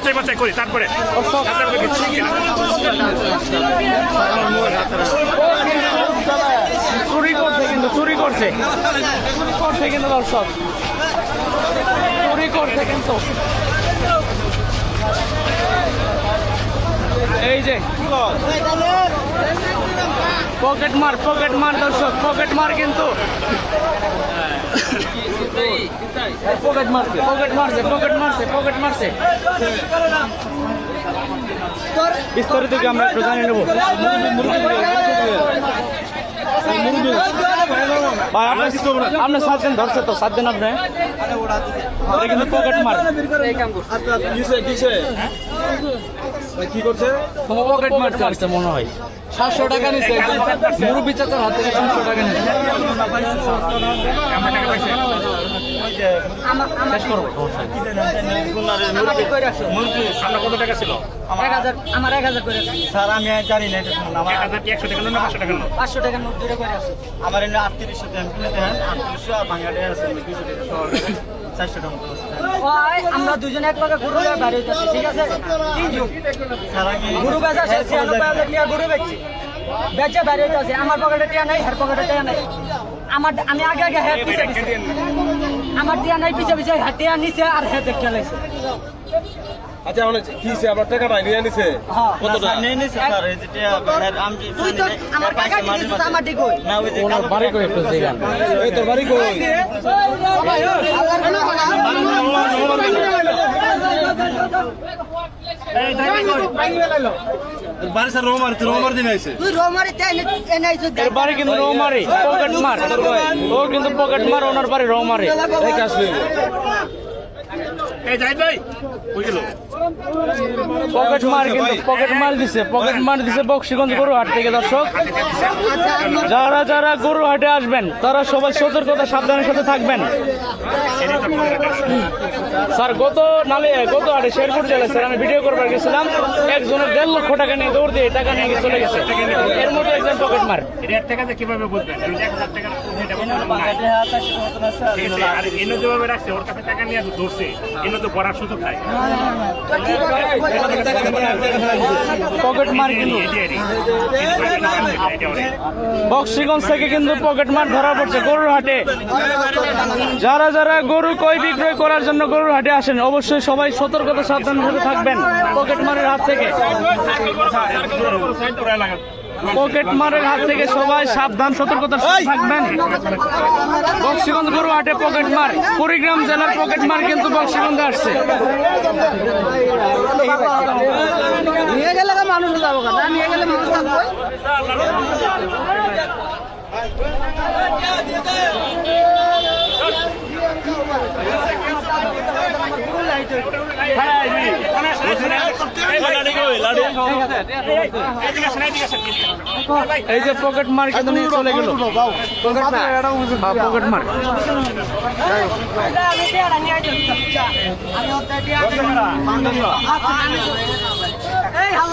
যাচাই বাছাই করি, তারপরে। চুরি করছে কিন্তু, চুরি করছে। চুরি করছে কিন্তু দর্শক। চুরি করছে কিন্তু। এই যে পকেট মার পকেট মার দর্শক পকেট মার কিন্তু। পকেট মারছে পকেট মারছে পকেট মারছে পকেট মারছে বিস্তারিত কি আমরা একটু জানিয়ে নেব। ভাই আপনার আপনার সাত দিন ধরছে তো সাত দিন আপনি কিন্তু পকেট মার কি করছে? পকেট মারতে আসছে মনে হয়। সাতশো টাকা নিছে। মুরব্বী চাচার হাত থেকে সাতশো টাকা আমার শেষ করব আপনার কত টাকা ছিল? এক হাজার আমার এক হাজার করে আছে। স্যার আমি জানি না এটা শুনুন আমার এক হাজার একশো টাকা না পাঁচশো টাকা পাঁচশো টাকার নোট দুটো করে আছে আমার এনে আটত্রিশশো দেন দেন আটত্রিশশো আর বাঙালি আছে দুশো টাকা। চারশো টাকা আমরা দুজনে এক লগে লয়ে বাড়ি ঠিক আছে? তিনজন। গরু বেচা শেষ ছিয়ানব্বই হাজার টাকা গরু বেচছি বেচে বাড়ি হইতেছি আমার পকেটে টিয়া নাই হের পকেটে টিয়া নাই আমার আমি আগে আগে হেড পিছে পিছে আমার টিয়া নাই পিছে পিছে হেড টিয়া নিছে আর হেড দেখতে লাইছে আচ্ছা মানে কি হইছে? আপনার টাকাটা নিয়ে নিছে হ্যাঁ কত টাকা নিয়ে নিছে স্যার এই যে আমি তুই তো আমার টাকা পাইছে দিছিস আমার দিকে না ওই যে কালো বাড়ি করে একটু জায়গা এই তোর বাড়ি কই বাড়ি স্যার রোমার তুই রোমার দিন আইছে। তুই রোমারি তে এনে আইছো এর বাড়ি কিন্তু রৌমারি পকেট মার। ও কিন্তু পকেট মার ওনার বাড়ি রৌমারি। এই কাজ এই ভাই পকেট মার কিন্তু পকেট মার দিছে পকেট মার দিছে বক্সিগঞ্জ গরু হাট থেকে দর্শক। যারা যারা গরু হাটে আসবেন তারা সবাই সতর্কতা সাবধানের সাথে থাকবেন। স্যার গত নালে গত হাটে শেরপুর জেলায় স্যার আমি ভিডিও করবার গেছিলাম। একজনের দেড় লক্ষ টাকা নিয়ে দৌড় দিয়ে টাকা নিয়ে চলে গেছে। এর মধ্যে একজন পকেট মার। কীভাবে বুঝবেন? টাকা আর এনে যেভাবে রাখছে ওর কাছে টাকা নিয়ে ধরছে তো পড়ার সুযোগ নাই পকেট মার কিন্তু বক্সিগঞ্জ থেকে কিন্তু পকেট মার ধরা পড়ছে গরুর হাটে যারা যারা গরু কই বিক্রয় করার জন্য গরুর হাটে আসেন অবশ্যই সবাই সতর্কতা সাবধানের সাথে থাকবেন পকেট মারের হাত থেকে পকেট মারের হাত থেকে সবাই সাবধান সতর্কতার সাথে থাকবেন। বক্সিগঞ্জ গরু হাটে পকেট মার। কুড়িগ্রাম জেলার পকেট মার কিন্তু বক্সিগঞ্জে আসছে। নিয়ে গেলে মানুষ যাব কথা নিয়ে গেলে মানুষ থাকব এই যে পকেট মার্ক নিয়ে চলে গেল। পকেট মার্ক আমি